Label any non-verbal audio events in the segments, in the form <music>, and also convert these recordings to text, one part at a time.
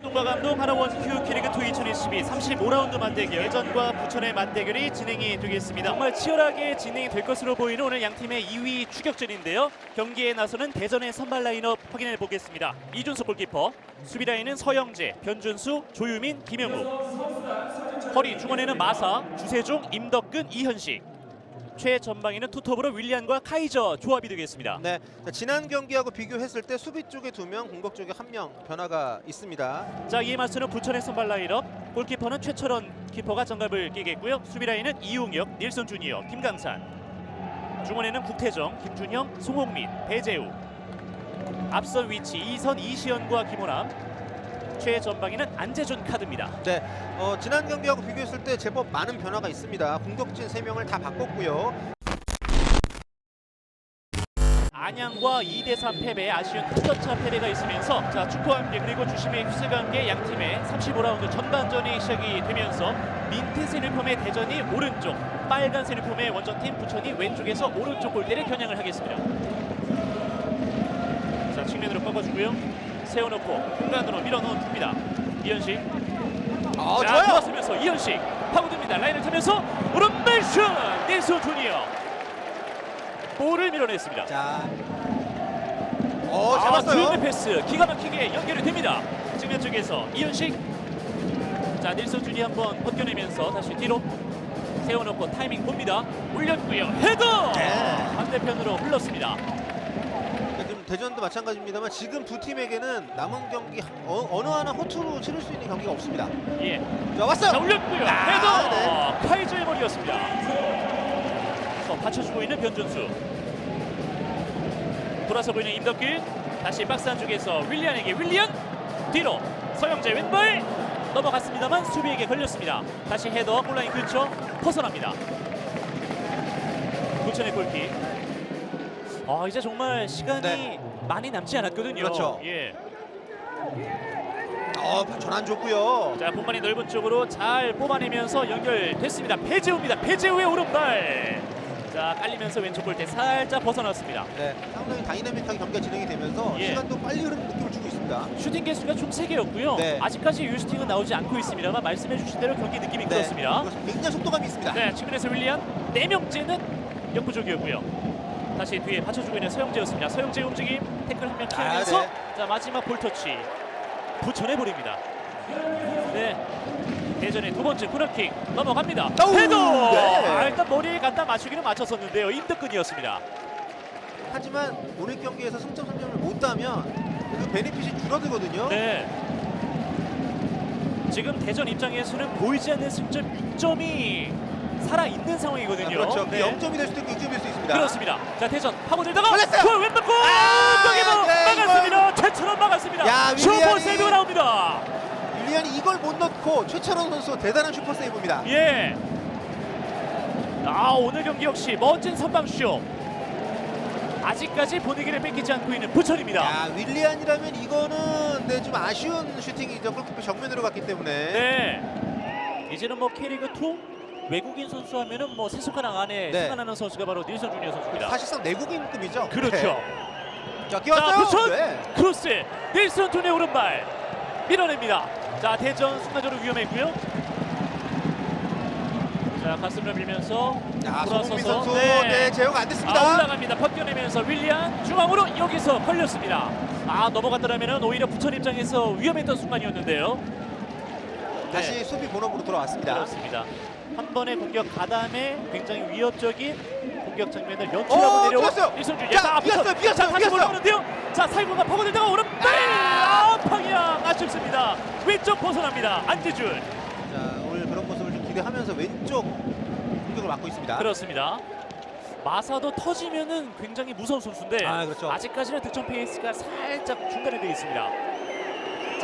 동바 감독 하나원 큐 K리그 2 2022 35라운드 맞대결 예전과 부천의 맞대결이 진행이 되겠습니다. 정말 치열하게 진행이 될 것으로 보이는 오늘 양 팀의 2위 추격전인데요. 경기에 나서는 대전의 선발 라인업 확인해 보겠습니다. 이준석 골키퍼, 수비 라인은 서영재, 변준수, 조유민, 김영우. 허리 중원에는 마사, 주세종, 임덕근, 이현식. 최전방에는 투톱으로 윌리안과 카이저 조합이 되겠습니다. 네, 자, 지난 경기하고 비교했을 때 수비 쪽에 두 명, 공격 쪽에 한 명 변화가 있습니다. 자 이에 맞서는 부천의 선발 라인업. 골키퍼는 최철원 키퍼가 정갑을 끼겠고요. 수비 라인은 이용혁, 닐슨 주니어, 김강산. 중원에는 국태정, 김준형, 송홍민, 배재우. 앞선 위치 이선 이시연과 김호남 최 전방에는 안재준 카드입니다 네, 어, 지난 경기하고 비교했을 때 제법 많은 변화가 있습니다. 공격진 세 명을 다 바꿨고요. 안양과 2대3 패배 아쉬운 큰점차 패배가 있으면서 자 축구와 함께 그리고 주심의 휴스가 함께 양 팀의 35라운드 전반전이 시작이 되면서 민트색 유니폼의 대전이 오른쪽 빨간색 유니폼의 원정팀 부천이 왼쪽에서 오른쪽 골대를 겨냥을 하겠습니다 자 측면으로 꺾어주고요 세워놓고 공간으로 밀어넣은 줍니다 이현식 아, 자 좋아요. 들어서면서 이현식 파고듭니다 라인을 타면서 오른발 슛 닐슨 주니어 볼을 밀어냈습니다 자, 어, 아, 잡았어요. 주인의 패스 기가 막히게 연결이 됩니다. 측면 쪽에서 이현식 자 닐슨 준이 한번 벗겨내면서 다시 뒤로 세워놓고 타이밍 봅니다. 올렸고요. 헤더 네. 반대편으로 흘렀습니다. 네, 대전도 마찬가지입니다만 지금 두 팀에게는 남은 경기 어, 어느 하나 허투루 치를 수 있는 경기가 없습니다. 예, 자, 왔어요. 자 올렸고요. 아, 헤더 카이저의 머리였습니다. 서 받쳐주고 있는 변준수 돌아서 보이는 임덕길 다시 박스 안쪽에서 윌리안에게 윌리안 뒤로 서영재 왼발 넘어갔습니다만 수비에게 걸렸습니다. 다시 헤더 골라인 근처 벗어납니다. 부천의 골킥. 아 이제 정말 시간이 네. 많이 남지 않았거든요. 그렇죠. 예. 어, 전환 좋고요. 자 공간이 넓은 쪽으로 잘 뽑아내면서 연결됐습니다. 배재우입니다. 배재우의 오른발. 자 깔리면서 왼쪽 골대 살짝 벗어났습니다. 네, 상당히 다이나믹하게 경기가 진행이 되면서 예. 시간도 빨리 흐르는 느낌을 주고 있습니다. 슈팅 개수가 총 3개였고요. 네. 아직까지 유슈팅은 나오지 않고 있습니다만 말씀해 주신 대로 경기 느낌이 네, 그렇습니다. 굉장히 속도감이 있습니다. 네, 측면에서 윌리안 네 명째는 역부족이었고요. 다시 뒤에 받쳐주고 있는 서영재였습니다. 서영재 움직임 태클 한 명 피하면서 아, 네. 자 마지막 볼터치 부천해 버립니다. 네. 대전의 두 번째 코너킥 넘어갑니다. 오우, 헤더! 네. 아, 일단 머리에 갖다 맞추기는 맞췄었는데요. 임덕근이었습니다. 하지만 오늘 경기에서 승점 3점을 못 따면 그 베네핏이 줄어들거든요. 네. 지금 대전 입장에서는 보이지 않는 승점 6점이 살아 있는 상황이거든요. 아, 그렇죠. 네. 0점이 될 수도 있고 6점이 될 수 있습니다. 그렇습니다. 자 대전 파고들다가 걸렸어요. 골 왼발 골! 아, 거기뭐 네, 막았습니다. 최철원 막았습니다. 야, 슈퍼 윌리안이- 세이브가 나옵니다. 윌리안이 이걸 못 넣고 최철원 선수 대단한 슈퍼 세이브입니다. 예. 아 오늘 경기 역시 멋진 선방쇼. 아직까지 분위기를 뺏기지 않고 있는 부천입니다. 야, 윌리안이라면 이거는 네, 좀 아쉬운 슈팅이죠. 골키퍼 정면으로 갔기 때문에. 네. 이제는 뭐 K리그 2 외국인 선수 하면은 뭐 세속하나 안에 네. 생각나는 선수가 바로 닐슨 주니어 선수입니다. 사실상 내국인급이죠. 그렇죠. 네. 자, 자, 끼웠어요. 부천 네. 크로스 닐슨 주니어 오른발 밀어냅니다. 자 대전 순간적으로 위험했고요. 자 가슴을 밀면서 야, 손흥민 돌아서서 선수 네, 제어가 안 됐습니다. 아, 올라갑니다. 벗겨내면서 윌리안 중앙으로 여기서 걸렸습니다. 아 넘어갔더라면 오히려 부천 입장에서 위험했던 순간이었는데요. 네, 다시 수비 본업으로 돌아왔습니다. 그렇습니다. 한 번의 공격 가담에 굉장히 위협적인 공격 장면을 연출하고 어, 내려온 뛰었어요. 이성준. 자, 비었어요, 자, 다시 비었어요. 올라오는데요. 자, 살구가 파고들다가 오른발. 아, 방향 아쉽습니다. 왼쪽 벗어납니다. 안재준. 자, 오늘 그런 모습을 좀 기대하면서 왼쪽 공격을 맡고 있습니다. 그렇습니다. 마사도 터지면은 굉장히 무서운 선수인데 아, 그렇죠. 아직까지는 득점 페이스가 살짝 중단이 되어 있습니다.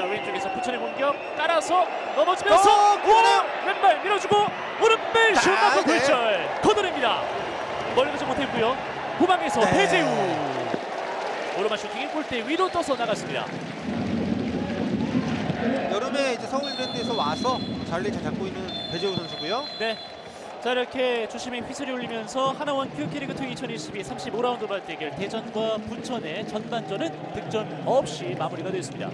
자 왼쪽에서 부천의 공격 따라서 넘어지면서 어, 그러네요. 오! 왼발 밀어주고 오른발 슛 아, 맞고 네. 굴절 걷어냅니다. 멀리 가지 못했고요. 후방에서 네. 배재우 오르막 슈팅이 골대 위로 떠서 나갔습니다. 여름에 이제 서울 그랜드에서 와서 자리를 잘 잡고 있는 배재우 선수고요. 네. 자 이렇게 주심이 휘슬이 울리면서 하나원 큐키리그 2 2022 35라운드 맞대결 대전과 부천의 전반전은 득점 없이 마무리가 됐습니다.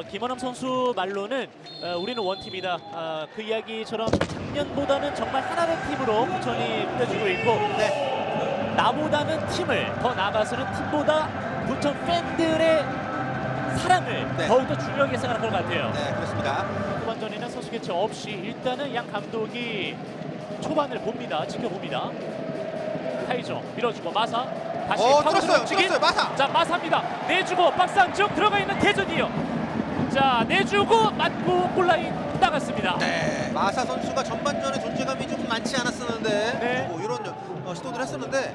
어, 김원함 선수 말로는 어, 우리는 원팀이다. 아, 그 이야기처럼 작년보다는 정말 하나의 팀으로 부천이 꾸려지고 있고 네. 나보다는 팀을 더 나아가서는 팀보다 부천 팬들의 사랑을 네. 더욱더 중요하게 생각하는 것 같아요. 네, 그렇습니다. 후반전에는 선수 교체 없이 일단은 양 감독이 초반을 봅니다. 지켜봅니다. 타이저 밀어주고 마사 다시 어, 뚫었어요. 뚫었어요. 마사. 자 마사입니다. 내주고 박스 안쪽 들어가 있는 대전이요. 자 내주고 맞고 골라인 나갔습니다. 네. 마사 선수가 전반전에 존재감이 좀 많지 않았었는데 네. 뭐 이런 어, 시도들 했었는데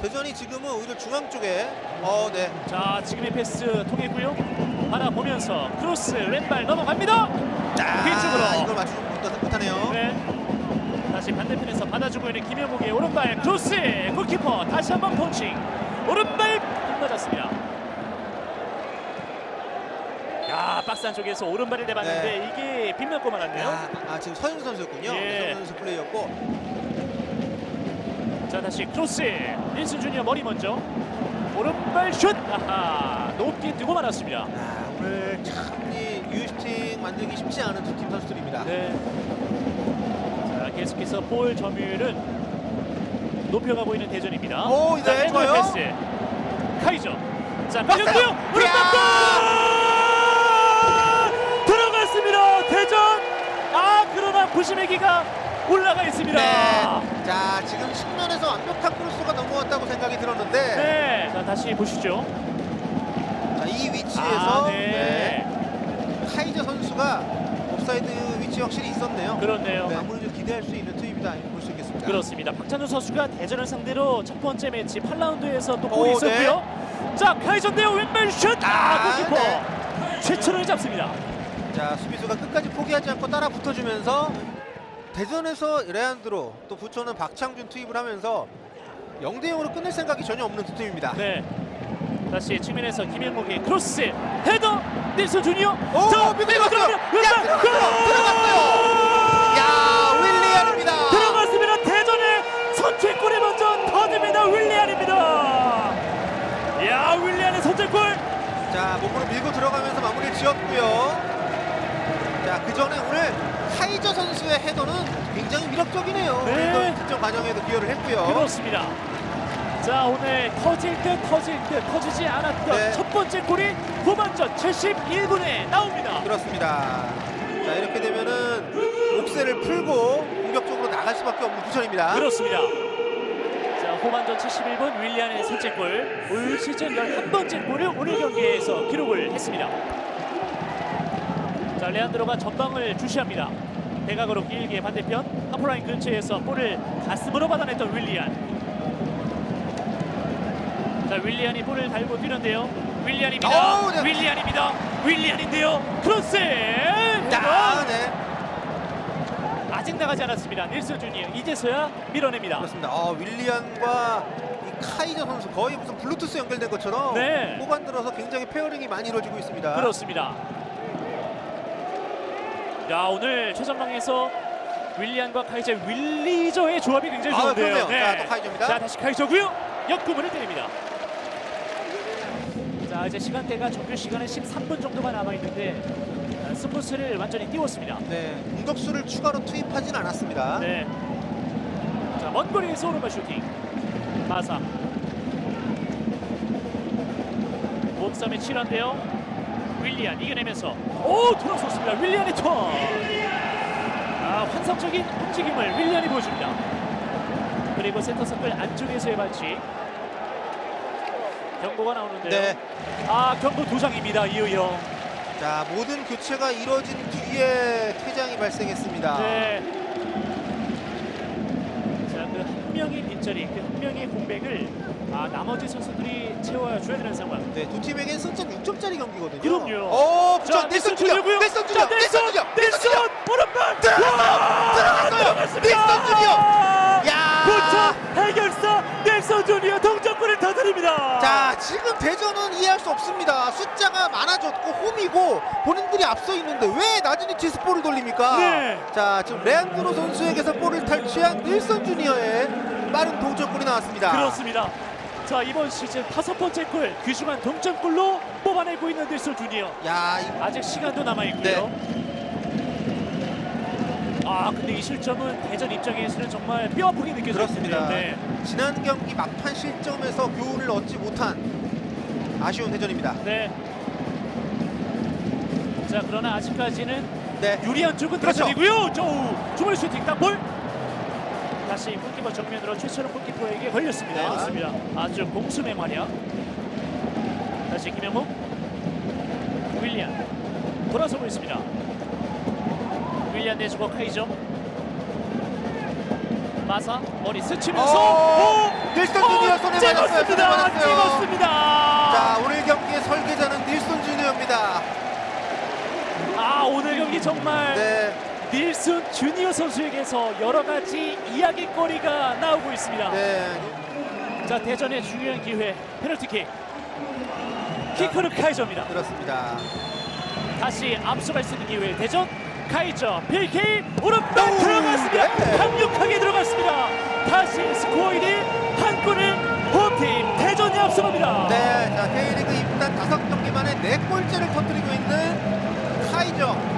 대전이 지금은 오히려 중앙 쪽에 어, 네. 자 지금의 패스 통했고요. 바라보면서 크로스 왼발 넘어갑니다. 자, 뒤쪽으로. 이걸 맞추지 못- 못하네요. 네. 다시 반대편에서 받아주고 있는 김영국의 오른발 크로스 골키퍼 다시 한번 펀칭 오른발 빗 맞았습니다. 야 박스 안쪽에서 오른발을 내봤는데 이게 빗맞고 말았네요. 야, 아, 지금 서영 선수였군요. 예. 서영 선수 플레이였고. 자 다시 크로스 릴슨 주니어 머리 먼저 오른발 슛 아하 높게 뜨고 말았습니다. 아, 오늘 참이 유슈팅 만들기 쉽지 않은 두 팀 선수들입니다. 네. 자 계속해서 볼 점유율은 높여가고 있는 대전입니다. 오, 네, 자, 좋아요. 패스. 카이저. 자. 야! 오른발 골! 대전. 아 그러나 부심의 기가 올라가 있습니다. 네. 자, 지금 측면에서 완벽한 크로스가 넘어왔다고 생각이 들었는데 네. 자 다시 보시죠. 자, 이 위치에서 아, 네. 네. 카이저 선수가 옵사이드 위치 확실히 있었네요. 그렇네요. 네, 아무래도 기대할 수 있는 투입이다 볼수 있겠습니다. 그렇습니다. 박찬우 선수가 대전을 상대로 첫 번째 매치 8라운드에서 또 골이 오, 있었고요. 자 카이전데요 왼발 슛. 아, 아, 골키퍼 네. 최철을 잡습니다. 자, 수비수가 끝까지 포기하지 않고 따라 붙어주면서 대전에서 레안드로 또 부천은 박창준 투입을 하면서 0대 0으로 끝낼 생각이 전혀 없는 두 팀입니다. 네. 다시 측면에서 김현목의 크로스 헤더 닐슨 주니어. 오, 자, 밀고 밀고 들어갔어요. 야, 들어갔어요. 골! 야, 윌리안입니다. 들어갔습니다. 대전의 선취골이 먼저 터집니다. 윌리안입니다. 야 윌리안의 선취골. 자, 몸으로 밀고 들어가면서 마무리를 지었고요. 자, 그 전에 오늘 카이저 선수의 헤더는 굉장히 위력적이네요. 네. 그래서 득점 과정에도 기여를 했고요. 그렇습니다. 자 오늘 터질 듯 터질 듯 터지지 않았던 네. 첫 번째 골이 후반전 71분에 나옵니다. 그렇습니다. 자, 이렇게 되면은 옥세를 풀고 공격적으로 나갈 수밖에 없는 부천입니다. 그렇습니다. 자 후반전 71분 윌리안의 선제 골 올 시즌 11번째 골을 오늘 경기에서 기록을 했습니다. 자 레안드로가 전방을 주시합니다. 대각으로 길게 반대편 하프라인 근처에서 볼을 가슴으로 받아냈던 윌리안. 자 윌리안이 볼을 달고 뛰는데요. 윌리안입니다. 어우, 네. 윌리안입니다. 윌리안인데요. 크로스. 자, 네. 아직 나가지 않았습니다. 닐슨 주니어 이제서야 밀어냅니다. 그렇습니다. 아, 윌리안과 이 카이저 선수 거의 무슨 블루투스 연결된 것처럼 네. 후반 들어서 굉장히 페어링이 많이 이루어지고 있습니다. 그렇습니다. 야 오늘 최전방에서 윌리안과 카이저 윌리저의 조합이 굉장히 아, 좋은데요. 그러네요. 자, 또 카이저입니다. 자 다시 카이저고요. 역구문을 때립니다. 자 이제 시간대가 정규 시간에 13분 정도가 남아 있는데 스포츠를 완전히 띄웠습니다. 네, 공격수를 추가로 투입하진 않았습니다. 네. 자, 먼 거리에서 오른발 슈팅. 마사. 몸싸움에 치열한데요. 윌리안 이겨내면서 오 돌아섰습니다. 윌리안의 턴. 아 환상적인 움직임을 윌리안이 보여줍니다. 그리고 센터 서클 안쪽에서의 반칙. 경고가 나오는데요. 네. 아 경고 두 장입니다. 이의영. 자, 모든 교체가 이루어진 뒤에 퇴장이 발생했습니다. 네. 자, 그 한 빈자리, 그 한 명의 공백을 아, 나머지 선수들이 채워줘야 되는 상황. 네, 두 팀에겐 승점 6점짜리 경기거든요. 그럼요. 오, 자, 부천 닐슨 주니어, 주니어고요. 닐슨 자, 주니어, 넬슨, 닐슨 주니어, 닐슨 주니어. 오른발 들어갔어요. 닐슨 주니어. 야, 부천 해결사 넬슨 주니어 동점골을 터뜨립니다. 자 지금 대전은 이해할 수 없습니다. 숫자가 많아졌고 홈이고 본인들이 앞서 있는데 왜 낮은 위치에서 볼을 돌립니까? 네. 자 지금 레안드로 선수에게서 볼을 탈취한 닐슨 주니어의 빠른 동점골이 나왔습니다. 그렇습니다. 자 이번 시즌 다섯 번째 골 귀중한 동점골로 뽑아내고 있는 딜솔 주니어. 야 이- 아직 시간도 남아 있고요. 아 근데 이 실점은 대전 입장에서는 정말 뼈 아프게 느껴질 그렇습니다. 텐데. 지난 경기 막판 실점에서 교훈을 얻지 못한 아쉬운 대전입니다. 네. 자 그러나 아직까지는 네. 유리한 쪽은 그렇죠. 대전이고요. 저 주머니 슈팅 땅볼. 다시 골키퍼 정면으로 최철원 골키퍼에게 걸렸습니다. 네. 맞습니다. 아주 공수맹 활약. 다시 김영욱, 윌리안 돌아서고 있습니다. 윌리안 내주고 카이죠. 마사 머리 스치면서 오! 닐슨 주니어 손에 맞았어요. 손에 찍었습니다. 맞았어요. 찍었습니다. 자 오늘 경기의 설계자는 닐슨 주니어입니다. 아 오늘 경기 정말 네. 닐슨 주니어 선수에게서 여러 가지 이야기거리가 나오고 있습니다. 네. 자 대전의 중요한 기회 페널티킥 키커는 카이저입니다. 그렇습니다. 다시 앞서갈 수 있는 기회 대전 카이저 PK 오른발 오, 들어갔습니다. 네. 강력하게 들어갔습니다. 다시 스코어 1위 한 골을 홈팀 대전이 앞서갑니다. 네, 자 K리그 입단 다섯 경기 만에 네 골째를 터뜨리고 있는 카이저.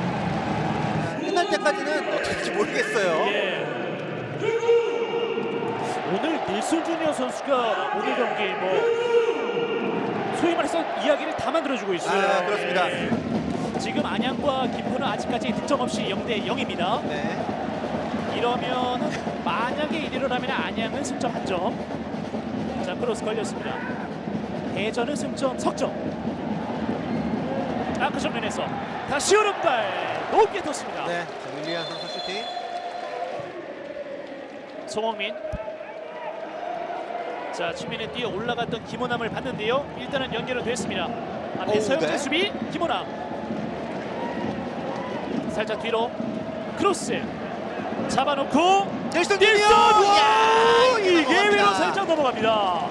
끝날 때까지는 어떻게 모르겠어요. 예. 오늘 닐슨 주니어 선수가 오늘 경기 뭐 소위 말해서 이야기를 다 만들어주고 있어요. 아, 그렇습니다. 예. 지금 안양과 김포는 아직까지 득점 없이 0대 0입니다. 네. 이러면 만약에 이대로라면 안양은 승점 한 점. 자 크로스 걸렸습니다. 대전은 승점 석점. 아그 정면에서 다시 오른발 높게 떴습니다. 네. 자, 윌리안 선수 슈팅. 송홍민. 자 측면에 뛰어 올라갔던 김호남을 봤는데요. 일단은 연결은 됐습니다. 앞에 서영재 네. 수비 김호남. 살짝 뒤로 크로스 잡아놓고. 와 야, 이게 넘어갑니다. 위로 살짝 넘어갑니다.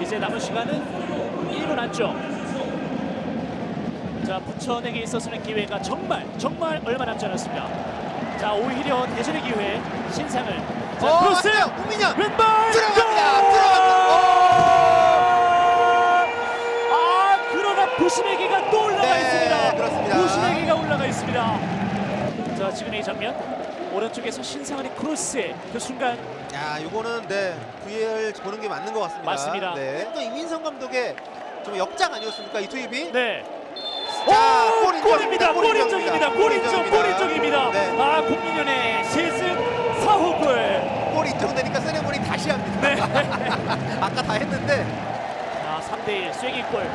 이제 남은 시간은 1분 안쪽. 자 부천에게 있어서는 기회가 정말 정말 얼마 남지 않았습니다. 자 오히려 대전의 기회 신상을 자 어, 크로스 맞아요. 문민현. 왼발 들어갑니다. 골! 들어갑니다. 아 그러나 부심에게가 또 올라가 네, 있습니다. 그렇습니다. 부심에게가 올라가 있습니다. 자 지금 이 장면 오른쪽에서 신상한의 크로스 그 순간 야, 이거는 네 VAR 보는 게 맞는 것 같습니다. 맞습니다. 네. 또 이민성 감독의 좀 역장 아니었습니까 이 투입이? 네. 자, 오, 골. 골입니다. 골골 인정입니다. 인정입니다. 골골 인정, 인정입니다. 골 인정입니다. 네. 아, 공민현의 시즌 4호 골. 골 인정되니까 세레모니 다시 합니다. 네. <laughs> 아까 다 했는데 자, 3대1 쐐기골.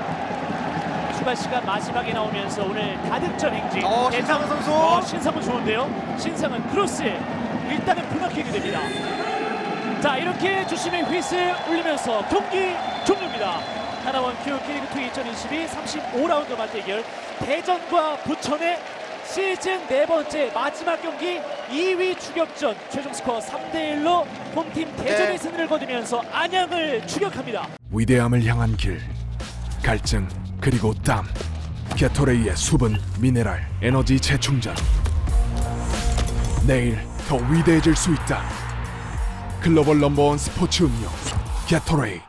추가 시간 마지막에 나오면서 오늘 다득점 행진. 어, 신상훈 선수. 어, 신상은 좋은데요. 신상은 크로스. 일단은 코너킥이 됩니다. 자, 이렇게 주심의 휘슬 울리면서 경기 종료입니다. 하나원 큐 K리그2 2022 35라운드 맞대결 대전과 부천의 시즌 네 번째 마지막 경기 2위 추격전. 최종 스코어 3대 1로 홈팀 대전이 네. 승리를 거두면서 안양을 추격합니다. 위대함을 향한 길 갈증 그리고 땀. 게토레이의 수분 미네랄 에너지 재충전. 내일 더 위대해질 수 있다. 글로벌 넘버원 스포츠 음료 게토레이